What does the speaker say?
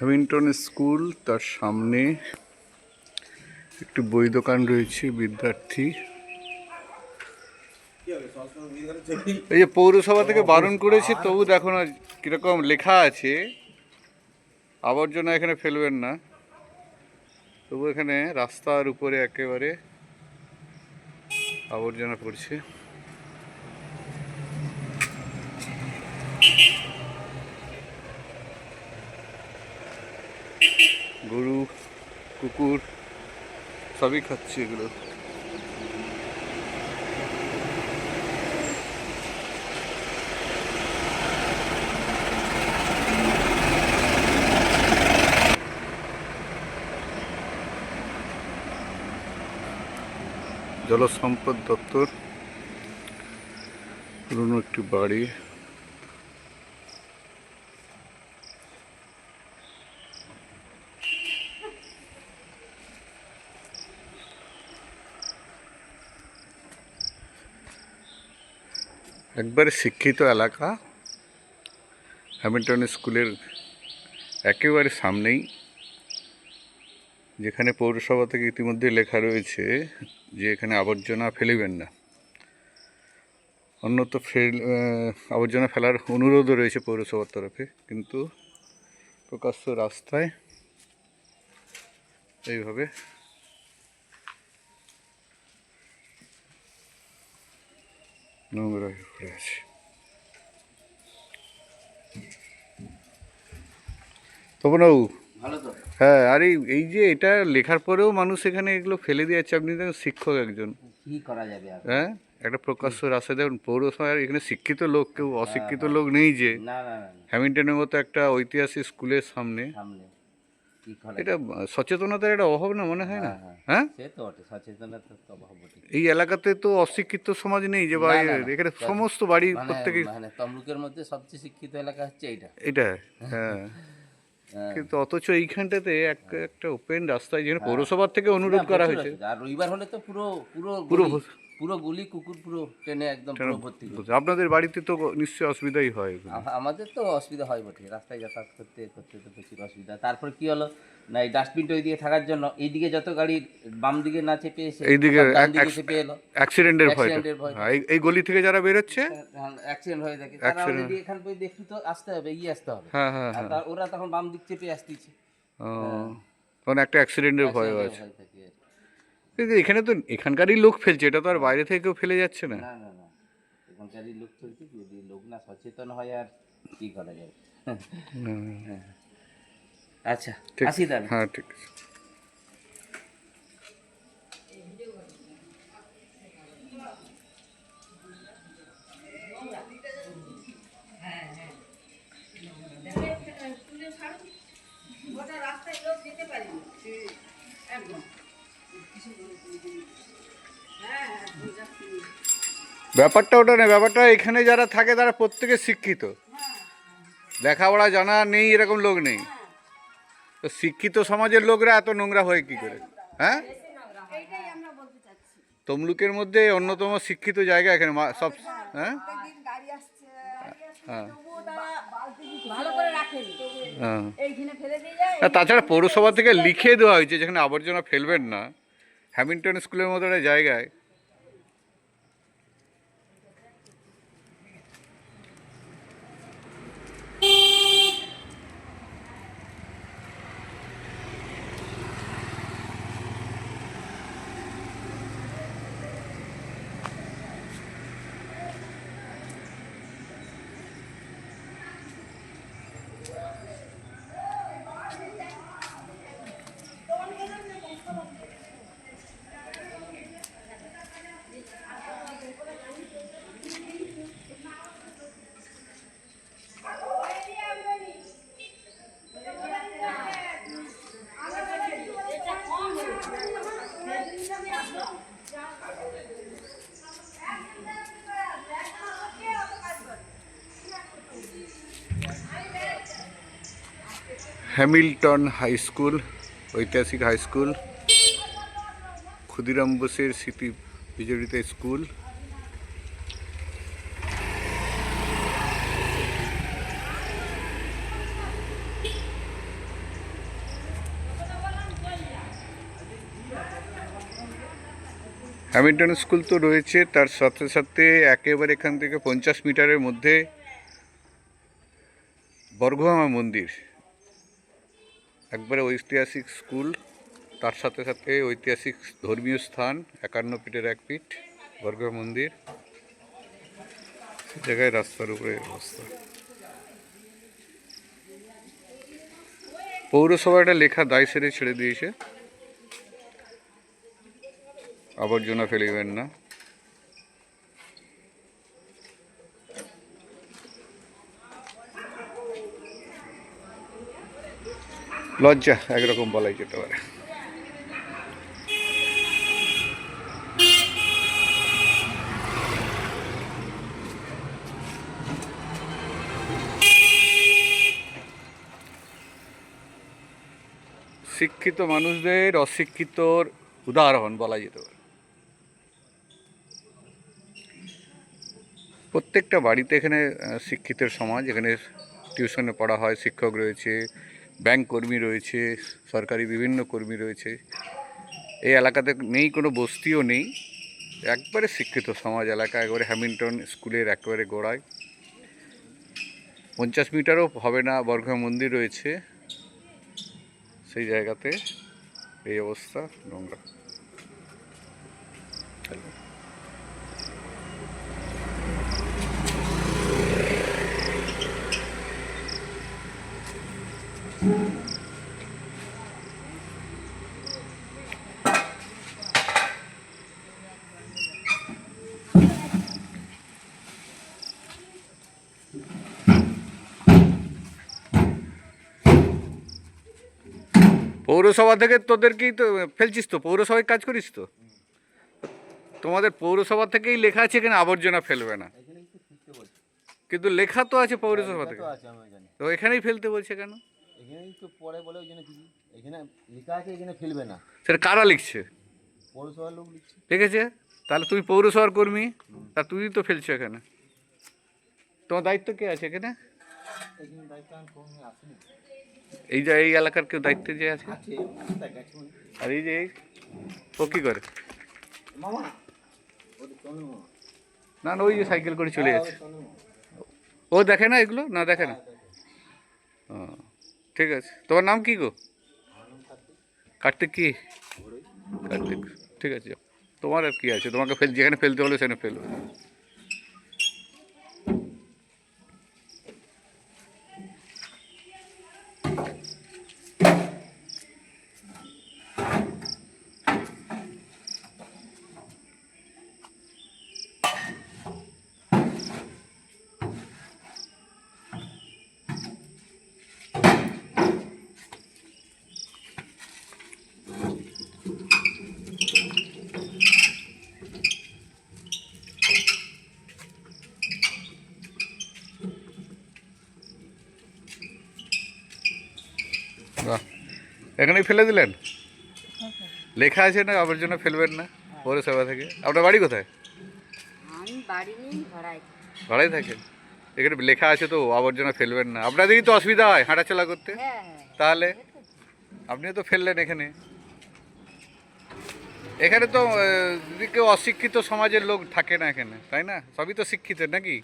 Hamilton school, তার সামনে একটি বই দোকান রয়েছে, বিদ্যার্থী। এই যে পৌরসভা থেকে বারণ করেছে, তবু দেখো না কীরকম লেখা আছে। আবর্জনা এখানে ফেলবেন না। তবু এখানে রাস্তার উপরে একেবারে আবর্জনা পড়ছে। গরু কুকুর সবই খাচ্ছে এগুলো। জলসম্পদ দপ্তর পুরনো একটি বাড়ি। একবারে শিক্ষিত এলাকা হ্যামিল্টন স্কুলের একেবারে সামনেই, যেখানে পৌরসভা থেকে ইতিমধ্যে লেখা রয়েছে যে এখানে আবর্জনা ফেলিবেন না। অন্যত ফেল আবর্জনা ফেলার অনুরোধও রয়েছে পৌরসভার তরফে, কিন্তু প্রকাশ্য রাস্তায় এইভাবে নোংরা হয়ে পড়ে আছে তপনবাবু হ্যাঁ আর এই যে এটা লেখার পরেও মানুষ এখানে এগুলো ফেলে দিয়ে যাচ্ছে। আপনি দেখুন শিক্ষক একজন। কি করা যাবে হ্যাঁ একটা প্রকাশ্য রাস্তায় দেখুন পৌরসভার এখানে শিক্ষিত লোক কেউ অশিক্ষিত লোক নেই যে। হ্যামিল্টনের মতো একটা ঐতিহাসিক স্কুলের সামনে সামনে। কি এটা সচেতনতার একটা অভাব না মনে হয় না? হ্যাঁ, হ্যাঁ। হ্যাঁ? সে তো বটে সচেতনতা তো অভাব বটে এই এলাকাতে তো অশিক্ষিত সমাজ নেই যে বা। এখানে সমস্ত বাড়ি মানে প্রত্যেকে মানে তমলুকের মধ্যে সবচেয়ে শিক্ষিত এলাকা হচ্ছে এইটা। এটা হ্যাঁ। হ্যাঁ। কিন্তু অথচ এইখানটাতে এক একটা ওপেন রাস্তায় যেখানে পৌরসভার থেকে অনুরোধ করা হয়েছে। আর রবিবার হলে তো পুরো পুরো পুরো। পুরো গুলি কুকুর পুরো ট্রেনে একদম পুরো ভর্তি আপনাদের বাড়িতে তো নিশ্চয়ই অসুবিধাই হয় আমাদের তো অসুবিধা হয় বটে। রাস্তায় যাতায়াত করতে করতে তো প্রচুর অসুবিধা। তারপর কি হলো? না এই ডাস্টবিনটা ওই দিকে থাকার জন্য এইদিকে যত গাড়ি বাম দিকে না চেপে এসে এইদিকে চেপে এলো। অ্যাক্সিডেন্টের ভয় হ্যাঁ, এই- গলি থেকে যারা বেরোচ্ছে অ্যাক্সিডেন্ট হয়ে থাকে। তারা। অলরেডি এখান পর্যন্ত একটু তো আসতে হবে এগিয়ে আসতে হবে। হ্যাঁ হ্যাঁ হ্যাঁ। ওরা তখন বাম দিক চেপে আসতেছে। ও, তখন একটা অ্যাক্সিডেন্টের ভয় আছে ভয় থাকে আর কি। কিন্তু এখানে তো এখানকারই লোক ফেলছে এটা তো আর বাইরে থেকে কেউ ফেলে যাচ্ছে না। না না না। এখানকারই লোক চলছে যদি লোক না সচেতন হয় আর কি করা যাবে আচ্ছা আসি তাহলে। হ্যাঁ ঠিক আছে। ব্যাপারটা ওটা নেই ব্যাপারটা এখানে যারা থাকে তারা প্রত্যেকে শিক্ষিত। লেখাপড়া জানা নেই এরকম লোক নেই। তো শিক্ষিত সমাজের লোকরা এত নোংরা হয় কি করে? হ্যাঁ? তমলুকের মধ্যে অন্যতম শিক্ষিত জায়গা এখানে সব হ্যাঁ। হ্যাঁ। হ্যাঁ। আর তাছাড়া পৌরসভা থেকে লিখে দেওয়া হয়েছে যেখানে আবর্জনা ফেলবেন না। হ্যামিল্টন স্কুলের মতো একটা জায়গায় হ্যামিল্টন হাই স্কুল, ঐতিহাসিক হাই স্কুল, ক্ষুদিরাম বোসের স্মৃতি বিজড়িত স্কুল। হ্যামিল্টন স্কুল তো রয়েছে, তার সাথে সাথে একেবারে এখান থেকে পঞ্চাশ মিটারের মধ্যে বর্ঘমা মন্দির। একবারে ঐতিহাসিক স্কুল, তার সাথে সাথে ঐতিহাসিক ধর্মীয় স্থান, একান্ন ফিটের এক ফিট বর্গমা মন্দির জায়গায় রাস্তার উপরে অবস্থা পৌরসভা একটা লেখা দায় সেরে ছেড়ে দিয়েছে। আবর্জনা ফেলিবেন না। লজ্জা, একরকম বলাই যেতে পারে। শিক্ষিত মানুষদের অশিক্ষিতর উদাহরণ বলা যেতে পারে। প্রত্যেকটা বাড়িতে এখানে শিক্ষিতের সমাজ, এখানে টিউশনে পড়া হয়, শিক্ষক রয়েছে ব্যাংক কর্মী রয়েছে, সরকারি বিভিন্ন কর্মী রয়েছে। এই এলাকাতে নেই, কোনো বস্তিও নেই। একবারে শিক্ষিত সমাজ এলাকা, একবারে হ্যামিল্টন স্কুলের একেবারে গোড়ায়। পঞ্চাশ মিটারও হবে না বর্গা মন্দির রয়েছে। সেই জায়গাতে এই অবস্থা, নোংরা। পৌরসভা থেকে তোদেরকেই তো ফেলছিস তো? পৌরসভায় কাজ করিস তো? তোমাদের পৌরসভা থেকেই লেখা আছে এখানে আবর্জনা ফেলবে না। কিন্তু লেখা তো আছে পৌরসভা থেকে। তো এখানেই ফেলতে বলছে কেন? এখানেই তো পরে বলে ওই জন্য এখানে লেখা আছে এখানে ফেলবে না। সেটা কারা লিখছে? পৌরসভার লোক লিখছে। লিখেছে তাহলে তুমি পৌরসভার কর্মী তা তুই তো ফেলছো এখানে। তোমার দায়িত্ব কে আছে এখানে? দায়িত্ব এই যে এই এলাকার কেউ দায়িত্বে যে আছে? হয়। আর এই যে ও কী করে? না না ওই যে সাইকেল করে চলে যাচ্ছে। ও দেখে না এগুলো? না দেখে না? ও, ঠিক আছে। তোমার নাম কি গো? কার্তিক কি? কার্তিক। ঠিক আছে তোমার আর কি আছে? তোমাকে ফেল যেখানে ফেলতে হলে সেখানে ফেলো। এখানেই ফেলে দিলেন? লেখা আছে না আবর্জনা ফেলবেন না পৌরসভা থেকে? আপনার বাড়ি কোথায়? বাড়ি ভাড়াই থাকেন এখানে লেখা আছে তো আবর্জনা ফেলবেন না। আপনাদেরই তো অসুবিধা হয় হাঁটাচলা করতে। হ্যাঁ হ্যাঁ তাহলে? আপনিও তো ফেললেন এখানে। এখানে তো কেউ অশিক্ষিত সমাজের লোক থাকে না এখানে তাই না? সবই তো শিক্ষিত নাকি?